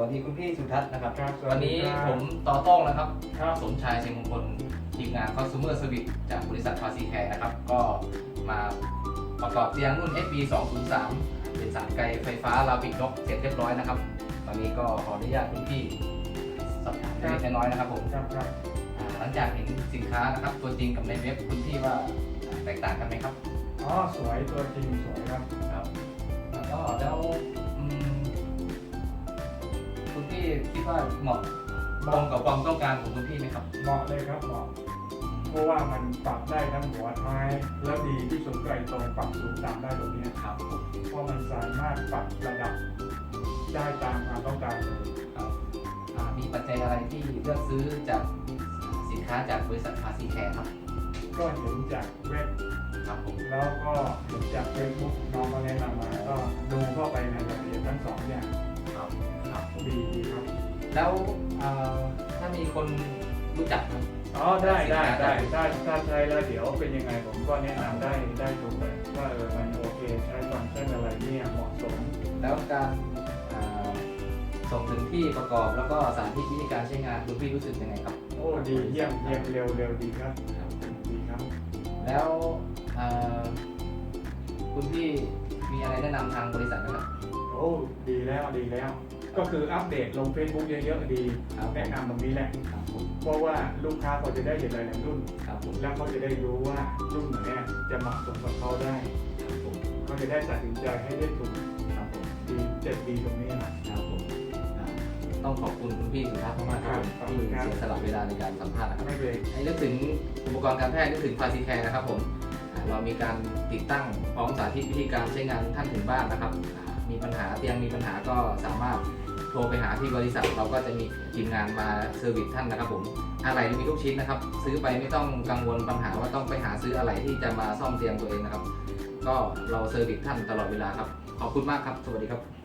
วัสดีคุณพี่สุทัศน์นะครับครับสวัวันสดีนี้ครับ ผมต่อโต้องนะครับครับ สมชายเชียงมงคลทีมงาน Consumer Service จากบริษัทฟาซีแคร์นะครับ ก็มาประกอบเตียงรุ่น FB 203เป็นสายไกลไฟฟ้าลาปิดนกเสร็จเรียบร้อยนะครับ ตอนนี้ก็ขออนุญาตคุณพี่สอบถามเล็กๆน้อยๆนะครับผม ครับครับอ่าหลังจากเห็นสินค้านะครับตัวจริงกับในเว็บคุณพี่ว่าแตกต่างกันไหมครับอ๋อสวยตัวจริงสวยครับ ครับ แล้วก็แล้วอืม คุณพี่คิดว่าเหมาะตรงกับความต้องการของคุณพี่ไหมครับ เหมาะเลยครับเหมาะเพราะว่ามันปรับได้ทั้งหัวท้าย แล้วดีที่สุดก็ไอ้ตรงปรับสูงต่ำได้ตรงเนี้ยครับเพราะมันสามารถปรับระดับได้ตามความต้องการเลยครับอ่ามีปัจจัยอะไรที่เลือกซื้อจากสินค้าจากบริษัทฟาซีแคร์ครับ ก็เห็นจากเว็บครับผมแล้วก็เห็นจากเฟซบุ๊กน้องเขาแนะนำมาก็ดูเข้าไปในรายละเอียดทั้งสอง แล้วอ่าถ้ามีคนรู้จักครับ อ๋อได้ได้ได้ถ้าถ้าใช้แล้วเดี๋ยวเป็นยังไงผมก็แนะนำได้ได้ถูกเลยว่าเออมันโอเคใช้ฟังก์ชันอะไรเนี่ยเหมาะสม แล้วการอ่าส่งถึงที่ประกอบแล้วก็สาธิตวิธีการใช้งานคุณพี่รู้สึกยังไงครับ โอ้ดีเยี่ยมเยี่ยมเร็วเร็วดีครับครับดีครับ แล้วอ่าคุณพี่มีอะไรแนะนำทางบริษัทไหมครับ โอ้ดีแล้วดีแล้ว ก็คืออัปเดตลง Facebook เยอะๆดีครับแนะนำตรงนี้แหละ ครับผมเพราะว่าลูกค้าเขาจะได้เห็นหลายๆรุ่น ครับผมแล้วเขาจะได้รู้ว่ารุ่นไหนอะจะเหมาะสมกับเขาได้ ครับผมเขาจะได้ตัดสินใจให้ได้ถูกครับผมดีเจ็ดดีตรงนี้นะ ครับผมอ่าต้องขอบคุณคุณพี่สุทัศน์มากๆครับครับที่ขอบคุณครับ เสียสละเวลาในการสัมภาษณ์นะครับ ไม่เบรกให้นึกถึงอุปกรณ์การแพทย์นึกถึงฟาซิแคร์นะครับผมอ่าเรามีการติดตั้งพร้อมสาธิตวิธีการใช้งานท่านถึงบ้านนะครับอ่ามี ปัญหาเตียงมีปัญหาก็สามารถโทรไปหาที่บริษัทเราก็จะมีทีมงานมาเซอร์วิสท่านนะครับผมอะไรมีทุกชิ้นนะครับ ซื้อไปไม่ต้องกังวลปัญหาว่าต้องไปหาซื้ออะไรที่จะมาซ่อมเตียงตัวเองนะครับ ก็เราเซอร์วิสท่านตลอดเวลาครับ ขอบคุณมากครับ สวัสดีครับ